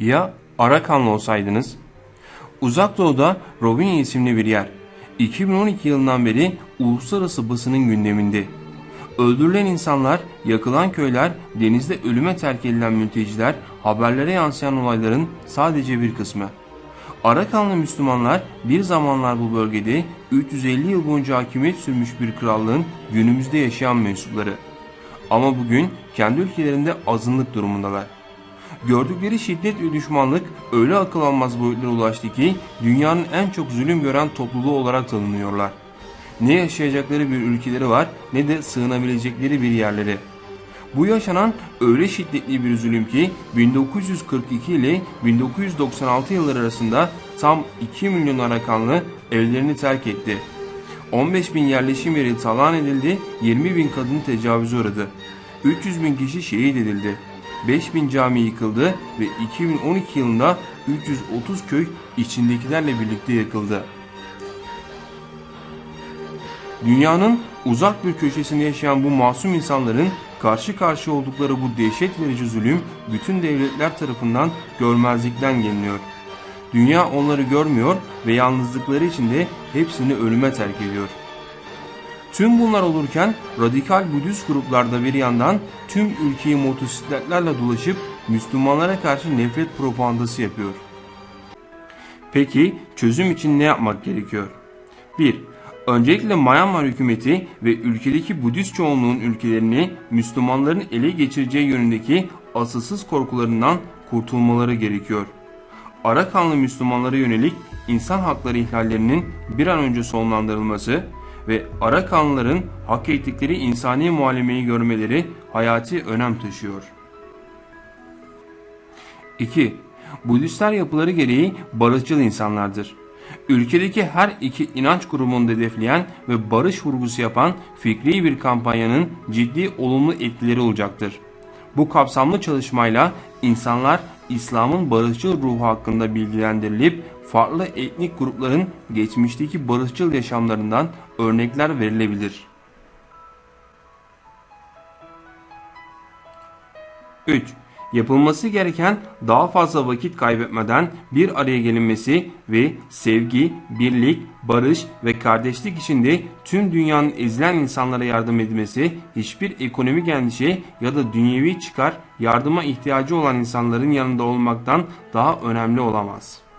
Ya Arakanlı olsaydınız? Uzak Doğu'da Rovinia isimli bir yer. 2012 yılından beri uluslararası basının gündeminde. Öldürülen insanlar, yakılan köyler, denizde ölüme terk edilen mülteciler, haberlere yansıyan olayların sadece bir kısmı. Arakanlı Müslümanlar bir zamanlar bu bölgede 350 yıl boyunca hakimiyet sürmüş bir krallığın günümüzde yaşayan mensupları. Ama bugün kendi ülkelerinde azınlık durumundalar. Gördükleri şiddet ve düşmanlık öyle akıl almaz boyutlara ulaştı ki dünyanın en çok zulüm gören topluluğu olarak tanınıyorlar. Ne yaşayacakları bir ülkeleri var ne de sığınabilecekleri bir yerleri. Bu yaşanan öyle şiddetli bir zulüm ki 1942 ile 1996 yılları arasında tam 2 milyon Arakanlı evlerini terk etti. 15 bin yerleşim yeri talan edildi, 20 bin kadın tecavüze uğradı. 300 bin kişi şehit edildi. 5 bin cami yıkıldı ve 2012 yılında 330 köy içindekilerle birlikte yakıldı. Dünyanın uzak bir köşesinde yaşayan bu masum insanların karşı karşı oldukları bu dehşet verici zulüm bütün devletler tarafından görmezlikten geliniyor. Dünya onları görmüyor ve yalnızlıkları içinde hepsini ölüme terk ediyor. Tüm bunlar olurken radikal Budist gruplarda bir yandan tüm ülkeyi motosikletlerle dolaşıp Müslümanlara karşı nefret propagandası yapıyor. Peki çözüm için ne yapmak gerekiyor? 1. Öncelikle Myanmar hükümeti ve ülkedeki Budist çoğunluğun ülkelerini Müslümanların ele geçireceği yönündeki asılsız korkularından kurtulmaları gerekiyor. Arakanlı Müslümanlara yönelik insan hakları ihlallerinin bir an önce sonlandırılması ve Arakanlıların hak ettikleri insani muhallemeyi görmeleri hayati önem taşıyor. 2. Budistler yapıları gereği barışçıl insanlardır. Ülkedeki her iki inanç grubunu hedefleyen ve barış vurgusu yapan fikri bir kampanyanın ciddi olumlu etkileri olacaktır. Bu kapsamlı çalışmayla insanlar İslam'ın barışçıl ruhu hakkında bilgilendirilip farklı etnik grupların geçmişteki barışçıl yaşamlarından örnekler verilebilir. 3. Yapılması gereken daha fazla vakit kaybetmeden bir araya gelinmesi ve sevgi, birlik, barış ve kardeşlik içinde tüm dünyanın ezilen insanlara yardım edilmesi hiçbir ekonomik endişe ya da dünyevi çıkar yardıma ihtiyacı olan insanların yanında olmaktan daha önemli olamaz.